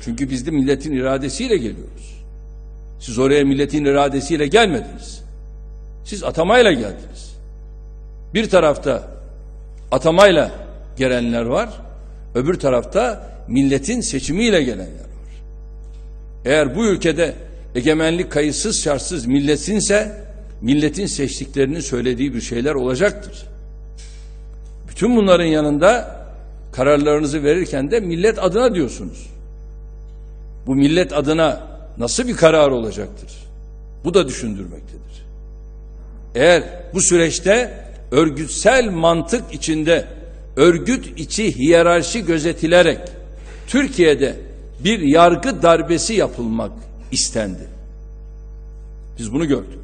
Çünkü biz de milletin iradesiyle geliyoruz. Siz oraya milletin iradesiyle gelmediniz. Siz atamayla geldiniz. Bir tarafta atamayla gelenler var, öbür tarafta milletin seçimiyle gelenler var. Eğer bu ülkede egemenlik kayıtsız şartsız milletinse milletin seçtiklerinin söylediği bir şeyler olacaktır. Bütün bunların yanında kararlarınızı verirken de millet adına diyorsunuz. Bu millet adına nasıl bir karar olacaktır? Bu da düşündürmektedir. Eğer bu süreçte örgütsel mantık içinde örgüt içi hiyerarşi gözetilerek Türkiye'de bir yargı darbesi yapılmak istendi. Biz bunu gördük.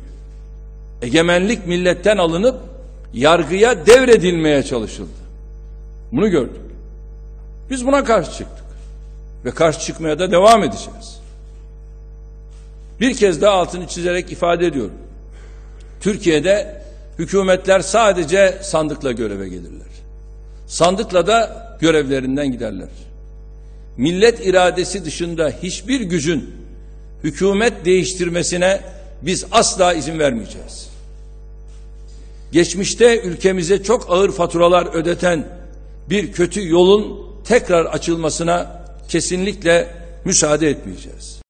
Egemenlik milletten alınıp yargıya devredilmeye çalışıldı. Bunu gördük. Biz buna karşı çıktık. Ve karşı çıkmaya da devam edeceğiz. Bir kez daha altını çizerek ifade ediyorum. Türkiye'de hükümetler sadece sandıkla göreve gelirler. Sandıkla da görevlerinden giderler. Millet iradesi dışında hiçbir gücün hükümet değiştirmesine biz asla izin vermeyeceğiz. Geçmişte ülkemize çok ağır faturalar ödeten bir kötü yolun tekrar açılmasına kesinlikle müsaade etmeyeceğiz.